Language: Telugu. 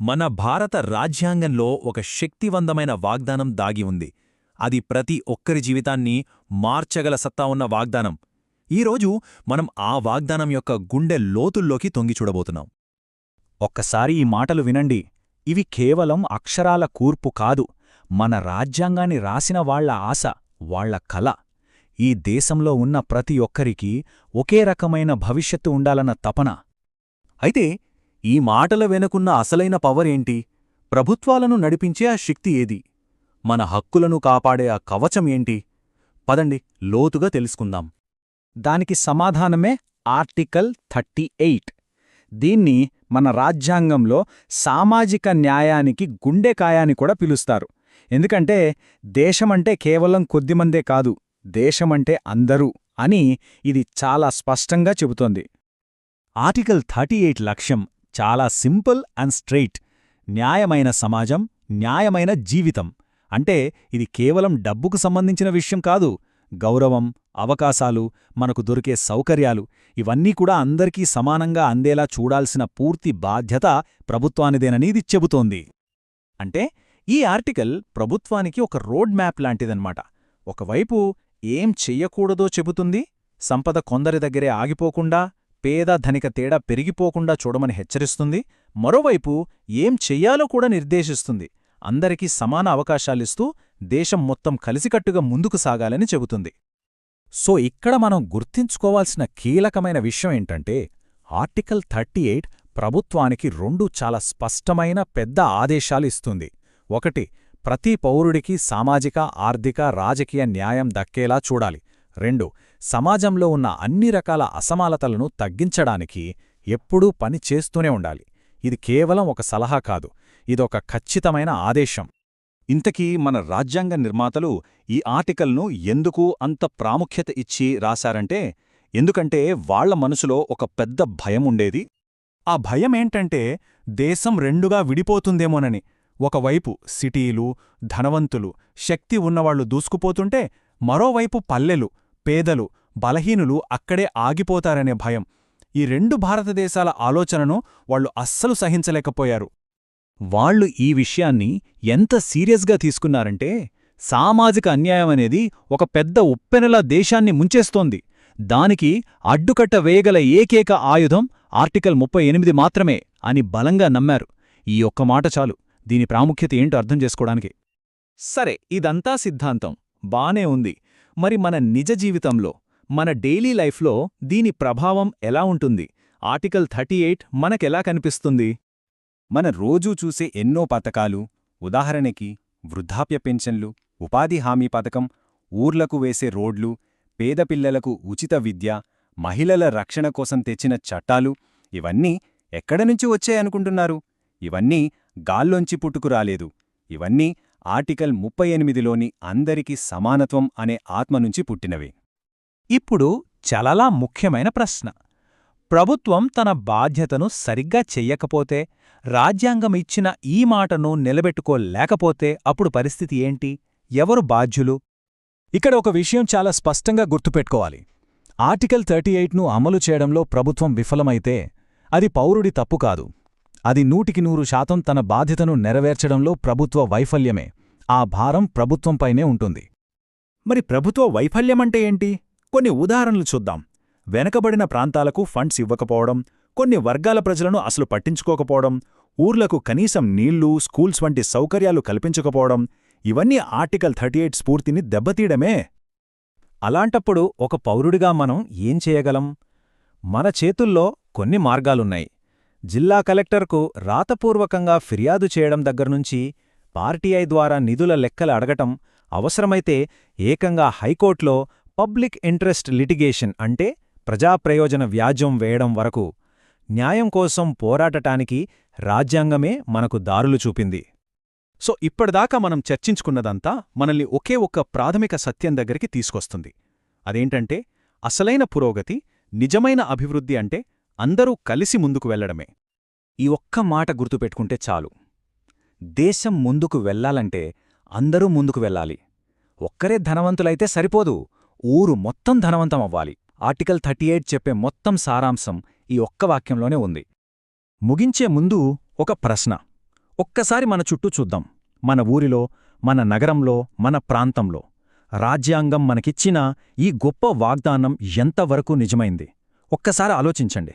మన భారత రాజ్యాంగంలో ఒక శక్తివంతమైన వాగ్దానం దాగి ఉంది. అది ప్రతి ఒక్కరి జీవితాన్ని మార్చగల సత్తా ఉన్న వాగ్దానం. ఈరోజు మనం ఆ వాగ్దానం యొక్క గుండె లోతుల్లోకి తొంగి చూడబోతున్నాం. ఒక్కసారి ఈ మాటలు వినండి. ఇవి కేవలం అక్షరాల కూర్పు కాదు. మన రాజ్యాంగాన్ని రాసిన వాళ్ళ ఆశ వాళ్ళ కల. ఈ దేశంలో ఉన్న ప్రతి ఒక్కరికీ ఒకే రకమైన భవిష్యత్తు ఉండాలన్న తపన. అయితే ఈ మాటల వెనుకున్న అసలైన పవర్ ఏంటి? ప్రభుత్వాలను నడిపించే ఆ శక్తి ఏది? మన హక్కులను కాపాడే ఆ కవచం ఏంటి? పదండి లోతుగా తెలుసుకుందాం. దానికి సమాధానమే ఆర్టికల్ థర్టీ ఎయిట్. దీన్ని మన రాజ్యాంగంలో సామాజిక న్యాయానికి గుండెకాయాని కూడా పిలుస్తారు. ఎందుకంటే దేశమంటే కేవలం కొద్దిమందే కాదు దేశమంటే అందరూ అని ఇది చాలా స్పష్టంగా చెబుతోంది. ఆర్టికల్ థర్టీ ఎయిట్ లక్ష్యం చాలా సింపుల్ అండ్ స్ట్రెయిట్ న్యాయమైన సమాజం న్యాయమైన జీవితం. అంటే ఇది కేవలం డబ్బుకు సంబంధించిన విషయం కాదు గౌరవం అవకాశాలు మనకు దొరికే సౌకర్యాలు ఇవన్నీ కూడా అందరికీ సమానంగా అందేలా చూడాల్సిన పూర్తి బాధ్యత ప్రభుత్వానిదేనని ఇది చెబుతోంది. అంటే ఈ ఆర్టికల్ ప్రభుత్వానికి ఒక రోడ్ మ్యాప్ లాంటిదన్నమాట. ఒకవైపు ఏం చెయ్యకూడదో చెబుతుంది సంపద కొందరి దగ్గరే ఆగిపోకుండా పేద ధనిక తేడా పెరిగిపోకుండా చూడమని హెచ్చరిస్తుంది మరోవైపు ఏం చెయ్యాలో కూడా నిర్దేశిస్తుంది. అందరికీ సమాన అవకాశాలిస్తూ దేశం మొత్తం కలిసికట్టుగా ముందుకు సాగాలని చెబుతుంది. సో ఇక్కడ మనం గుర్తించుకోవాల్సిన కీలకమైన విషయం ఏంటంటే ఆర్టికల్ థర్టీ ఎయిట్ ప్రభుత్వానికి రెండు చాలా స్పష్టమైన పెద్ద ఆదేశాలు ఇస్తుంది. ఒకటి ప్రతి పౌరుడికి సామాజిక ఆర్థిక రాజకీయ న్యాయం దక్కేలా చూడాలి. రెండు సమాజంలో ఉన్న అన్ని రకాల అసమానతలను తగ్గించడానికి ఎప్పుడూ పని చేస్తూనే ఉండాలి. ఇది కేవలం ఒక సలహా కాదు ఇదొక ఖచ్చితమైన ఆదేశం. ఇంతకీ మన రాజ్యాంగ నిర్మాతలు ఈ ఆర్టికల్ను ఎందుకు అంత ప్రాముఖ్యత ఇచ్చి రాశారంటే ఎందుకంటే వాళ్ళ మనసులో ఒక పెద్ద భయం ఉండేది. ఆ భయమేంటంటే దేశం రెండుగా విడిపోతుందేమోనని. ఒకవైపు సిటీలు ధనవంతులు శక్తి ఉన్నవాళ్ళు దూసుకుపోతుంటే మరోవైపు పల్లెలు పేదలు బలహీనులు అక్కడే ఆగిపోతారనే భయం. ఈ రెండు భారతదేశాల ఆలోచనను వాళ్ళు అస్సలు సహించలేకపోయారు. వాళ్ళు ఈ విషయాన్ని ఎంత సీరియస్గా తీసుకున్నారంటే సామాజిక అన్యాయమనేది ఒక పెద్ద ఉప్పెనలా దేశాన్ని ముంచేస్తోంది. దానికి అడ్డుకట్ట వేయగల ఏకేక ఆయుధం ఆర్టికల్ ముప్పై ఎనిమిది మాత్రమే అని బలంగా నమ్మారు. ఈ ఒక్క మాట చాలు. దీని ప్రాముఖ్యత ఏంటో అర్థం చేసుకోవడానికి. సరే ఇదంతా సిద్ధాంతం. బానే ఉంది. మరి మన నిజ జీవితంలో మన డైలీ లైఫ్లో దీని ప్రభావం ఎలా ఉంటుంది? ఆర్టికల్ థర్టీ ఎయిట్ మనకెలా కనిపిస్తుంది? మన రోజూ చూసే ఎన్నో పథకాలు ఉదాహరణకి వృద్ధాప్య పెన్షన్లు ఉపాధి హామీ పథకం ఊర్లకు వేసే రోడ్లు పేద పిల్లలకు ఉచిత విద్య మహిళల రక్షణ కోసం తెచ్చిన చట్టాలు ఇవన్నీ ఎక్కడనుంచి వచ్చాయనుకుంటున్నారు? ఇవన్నీ గాల్లోంచి పుట్టుకురాలేదు. ఇవన్నీ ఆర్టికల్ ముప్పై ఎనిమిదిలోని అందరికీ సమానత్వం అనే ఆత్మనుంచి పుట్టినవి. ఇప్పుడు చాలా ముఖ్యమైన ప్రశ్న. ప్రభుత్వం తన బాధ్యతను సరిగ్గా చెయ్యకపోతే రాజ్యాంగం ఇచ్చిన ఈ మాటను నిలబెట్టుకోలేకపోతే అప్పుడు పరిస్థితి ఏంటి? ఎవరు బాధ్యులు? ఇక్కడ ఒక విషయం చాలా స్పష్టంగా గుర్తుపెట్టుకోవాలి. ఆర్టికల్ థర్టీ ఎయిట్ను అమలు చేయడంలో ప్రభుత్వం విఫలమైతే అది పౌరుడి తప్పు కాదు. అది నూటికి నూరు శాతం తన బాధ్యతను నెరవేర్చడంలో ప్రభుత్వ వైఫల్యమే. ఆ భారం ప్రభుత్వంపైనే ఉంటుంది. మరి ప్రభుత్వ వైఫల్యమంటే ఏంటి? కొన్ని ఉదాహరణలు చూద్దాం. వెనకబడిన ప్రాంతాలకు ఫండ్స్ ఇవ్వకపోవడం కొన్ని వర్గాల ప్రజలను అసలు పట్టించుకోకపోవడం ఊర్లకు కనీసం నీళ్ళు స్కూల్స్ వంటి సౌకర్యాలు కల్పించకపోవడం ఇవన్నీ ఆర్టికల్ థర్టీ ఎయిట్ స్ఫూర్తిని దెబ్బతీయడమే. అలాంటప్పుడు ఒక పౌరుడిగా మనం ఏం చేయగలం? మన చేతుల్లో కొన్ని మార్గాలున్నాయి. జిల్లా కలెక్టర్కు రాతపూర్వకంగా ఫిర్యాదు చేయడం దగ్గర్నుంచి పార్టీఐ ద్వారా నిధుల లెక్కలు అడగటం అవసరమైతే ఏకంగా హైకోర్టులో పబ్లిక్ ఇంట్రెస్ట్ లిటిగేషన్ అంటే ప్రజాప్రయోజన వ్యాజ్యం వేయడం వరకు న్యాయం కోసం పోరాటటానికి రాజ్యాంగమే మనకు దారులు చూపింది. సో ఇప్పటిదాకా మనం చర్చించుకున్నదంతా మనల్ని ఒకే ఒక్క ప్రాథమిక సత్యం దగ్గరికి తీసుకొస్తుంది. అదేంటంటే అసలైన పురోగతి నిజమైన అభివృద్ధి అంటే అందరూ కలిసి ముందుకు వెళ్ళడమే ఈ ఒక్క మాట గుర్తుపెట్టుకుంటే చాలు. దేశం ముందుకు వెళ్ళాలంటే అందరూ ముందుకు వెళ్ళాలి. ఒక్కరే ధనవంతులైతే సరిపోదు. ఊరు మొత్తం ధనవంతం అవ్వాలి. ఆర్టికల్ థర్టీ ఎయిట్ చెప్పే మొత్తం సారాంశం ఈ ఒక్క వాక్యంలోనే ఉంది. ముగించే ముందు ఒక ప్రశ్న. ఒక్కసారి మన చుట్టూ చూద్దాం. మన ఊరిలో మన నగరంలో మన ప్రాంతంలో రాజ్యాంగం మనకిచ్చిన ఈ గొప్ప వాగ్దానం ఎంతవరకు నిజమైంది? ఒక్కసారి ఆలోచించండి.